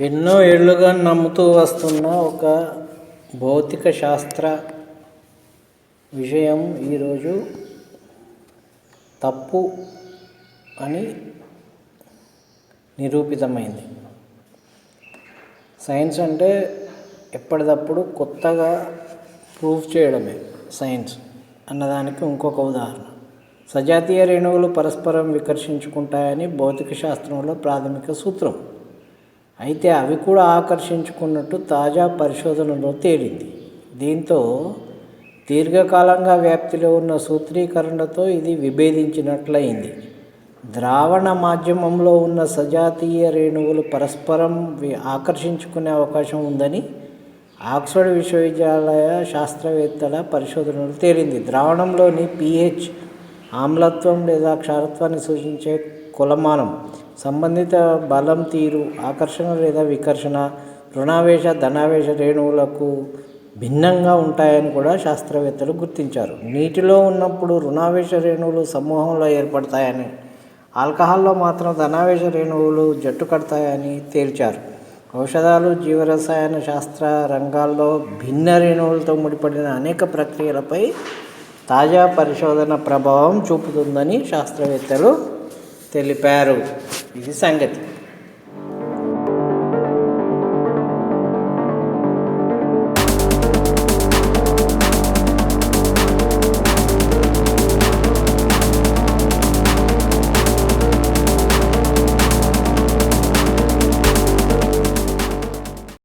ఎన్నో ఏళ్ళుగా నమ్ముతూ వస్తున్న ఒక భౌతిక శాస్త్ర విషయం ఈరోజు తప్పు అని నిరూపితమైంది. సైన్స్ అంటే ఎప్పటికప్పుడు కొత్తగా ప్రూఫ్ చేయడమే సైన్స్ అన్నదానికి ఇంకొక ఉదాహరణ. సజాతీయ రేణువులు పరస్పరం వికర్షించుకుంటాయని భౌతిక శాస్త్రంలో ప్రాథమిక సూత్రం. అయితే అవి కూడా ఆకర్షించుకున్నట్టు తాజా పరిశోధనలో తేలింది. దీంతో దీర్ఘకాలంగా వ్యాప్తిలో ఉన్న సూత్రీకరణతో ఇది విభేదించినట్లయింది. ద్రావణ మాధ్యమంలో ఉన్న సజాతీయ రేణువులు పరస్పరం ఆకర్షించుకునే అవకాశం ఉందని ఆక్స్ఫర్డ్ విశ్వవిద్యాలయ శాస్త్రవేత్తల పరిశోధనలు తేలింది. ద్రావణంలోని పీహెచ్ ఆమ్లత్వం లేదా క్షారత్వాన్ని సూచించే కొలమానం సంబంధిత బలం తీరు ఆకర్షణ లేదా వికర్షణ రుణావేశ ధనావేశ రేణువులకు భిన్నంగా ఉంటాయని కూడా శాస్త్రవేత్తలు గుర్తించారు. నీటిలో ఉన్నప్పుడు రుణావేశ రేణువులు సమూహంలో ఏర్పడతాయని ఆల్కహాల్లో మాత్రం ధనావేశ రేణువులు జట్టు కడతాయని తేల్చారు. ఔషధాలు జీవరసాయన శాస్త్ర రంగాల్లో భిన్న రేణువులతో ముడిపడిన అనేక ప్రక్రియలపై తాజా పరిశోధన ప్రభావం చూపుతుందని శాస్త్రవేత్తలు తెలిపారు. तिथे सांगितलं